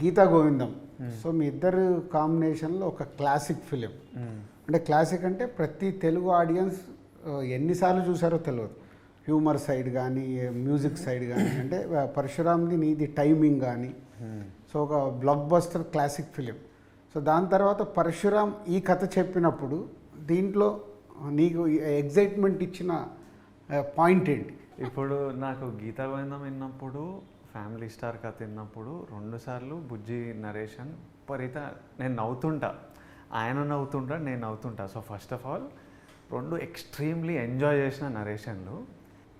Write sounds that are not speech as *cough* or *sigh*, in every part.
గీతా గోవిందం. So మీ ఇద్దరు కాంబినేషన్లో ఒక క్లాసిక్ ఫిలిం. అంటే క్లాసిక్ అంటే ప్రతి తెలుగు ఆడియన్స్ ఎన్నిసార్లు చూసారో తెలియదు హ్యూమర్ సైడ్ కానీ మ్యూజిక్ సైడ్ కానీ అంటే పరశురామ్ది నీది టైమింగ్ కానీ సో ఒక block buster classic film. So దాని తర్వాత పరశురామ్ ఈ కథ చెప్పినప్పుడు దీంట్లో నీకు ఎగ్జైట్మెంట్ ఇచ్చిన పాయింట్ ఏంటి? ఇప్పుడు నాకు గీతా గోవిందం విన్నప్పుడు ఫ్యామిలీ స్టార్ కథ తిన్నప్పుడు రెండుసార్లు బుజ్జి నరేషన్ పరిత నేను నవ్వుతుంటా. ఆయన నవ్వుతుంటా నేను నవ్వుతుంటా. సో ఫస్ట్ ఆఫ్ ఆల్ రెండు ఎక్స్ట్రీమ్లీ ఎంజాయ్ చేసిన నరేషన్లు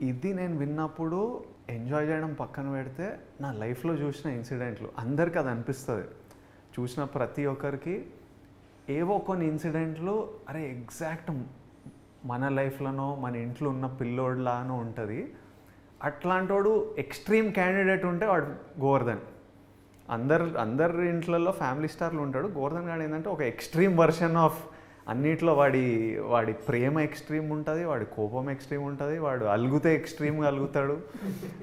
ఇది నేను విన్నప్పుడు ఎంజాయ్ చేయడం పక్కన పెడితే నా లైఫ్లో చూసిన ఇన్సిడెంట్లు అందరికీ అది అనిపిస్తుంది. చూసిన ప్రతి ఒక్కరికి ఏవో కొన్ని ఇన్సిడెంట్లు అరే ఎగ్జాక్ట్ మన లైఫ్లోనో మన ఇంట్లో ఉన్న పిల్లోడ్లానో ఉంటుంది. అట్లాంటోడు ఎక్స్ట్రీమ్ క్యాండిడేట్ ఉంటే వాడు గోవర్ధన్. అందరు అందరి ఇంట్లలో ఫ్యామిలీ స్టార్లు ఉంటాడు. గోవర్ధన్ గాడు ఏంటంటే ఒక ఎక్స్ట్రీమ్ వర్షన్ ఆఫ్ అన్నిట్లో వాడి వాడి ప్రేమ ఎక్స్ట్రీమ్ ఉంటుంది వాడి కోపం ఎక్స్ట్రీమ్ ఉంటుంది వాడు అలుగుతే ఎక్స్ట్రీమ్గా అలుగుతాడు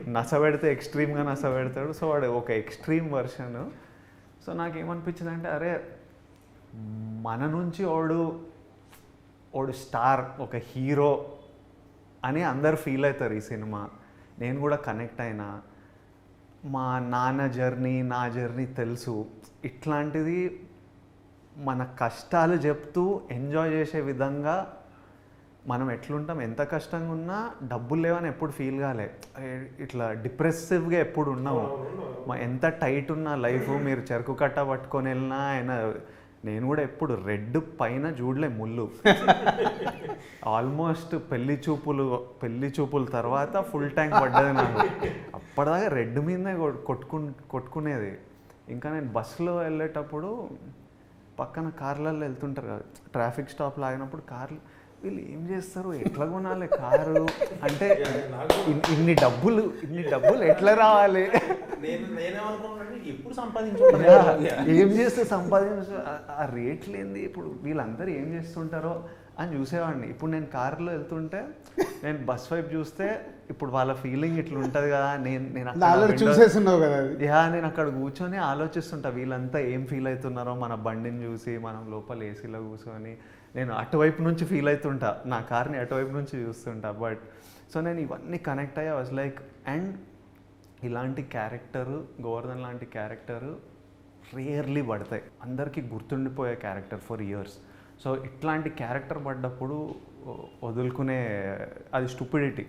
నసబెడితే ఎక్స్ట్రీమ్గా నసబెడతాడు. సో వాడు ఒక ఎక్స్ట్రీమ్ వర్షన్. సో నాకేమనిపించింది అంటే అరే మన నుంచి వాడు వాడు స్టార్ ఒక హీరో అని అందరు ఫీల్ అవుతారు ఈ సినిమా. నేను కూడా కనెక్ట్ అయినా మా నాన్న జర్నీ నా జర్నీ తెలుసు. ఇట్లాంటిది మన కష్టాలు చెప్తూ ఎంజాయ్ చేసే విధంగా మనం ఎట్లుంటాం ఎంత కష్టంగా ఉన్నా డబ్బులు లేవని ఎప్పుడు ఫీల్ కాలే. ఇట్లా డిప్రెసివ్గా ఎప్పుడు ఉన్నాము. మా ఎంత టైట్ ఉన్న లైఫ్ మీరు చెరుకు కట్ట పట్టుకొని వెళ్ళినా ఆయన నేను కూడా ఎప్పుడు రెడ్ పైన చూడలే ముళ్ళు. ఆల్మోస్ట్ పెళ్ళి చూపులు పెళ్ళి చూపుల తర్వాత ఫుల్ ట్యాంక్ పడ్డది నాకు. అప్పటిదాకా రెడ్ మీదనే కొట్టుకు కొట్టుకునేది. ఇంకా నేను బస్సులో వెళ్ళేటప్పుడు పక్కన కార్లలో వెళ్తుంటారు కదా ట్రాఫిక్ స్టాప్లో ఆగినప్పుడు కార్లు వీళ్ళు ఏం చేస్తారు? ఎట్లా కొనాలి కారు? అంటే *laughs* ఇన్- ఇన్ని డబ్బులు ఇన్ని డబ్బులు ఎట్లా రావాలి? ఎప్పుడు యా, సంపాదించుకుంటాను ఏం చేస్తే సంపాదించ ఆ- రేట్లు ఏంది? ఇప్పుడు వీళ్ళందరూ ఏం చేస్తుంటారో అని చూసేవాడిని. ఇప్పుడు నేను కారులో వెళ్తుంటే నేను బస్ వైపు చూస్తే ఇప్పుడు వాళ్ళ ఫీలింగ్ ఇట్లా ఉంటుంది కదా నేను నేను చూసేస్తున్నావు కదా అది. యా నేను అక్కడ కూర్చొని ఆలోచిస్తుంటా వీళ్ళంతా ఏం ఫీల్ అవుతున్నారో మన బండిని చూసి మనం లోపల ఏసీలో కూర్చొని నేను అటువైపు నుంచి ఫీల్ అవుతుంటా. నా కార్ని అటువైపు నుంచి చూస్తుంటా. బట్ సో నేను ఇవన్నీ కనెక్ట్ అయ్యా వాజ్ లైక్ అండ్ ఇలాంటి క్యారెక్టర్ గోవర్ధన్ లాంటి క్యారెక్టర్ రేర్లీ పడతాయి. అందరికీ గుర్తుండిపోయే క్యారెక్టర్ ఫర్ ఇయర్స్. సో ఇట్లాంటి క్యారెక్టర్ పడ్డప్పుడు వదులుకునే అది stupidity.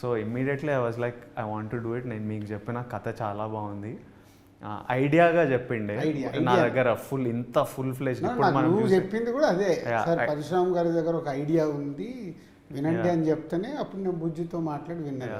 So immediately I was like I want to do it నేను మీకు చెప్పిన కథ చాలా బాగుంది. ఐడియాగా చెప్పిండే. నా. దగ్గర ఫుల్ ఇంత ఫుల్ ఫ్లెజ్ నువ్వు చెప్పింది కూడా అదే. సార్ పరశురామ్ గారి దగ్గర ఒక ఐడియా ఉంది. వినండి. అని చెప్తేనే అప్పుడు నేను బుజ్జితో మాట్లాడి విన్నాను.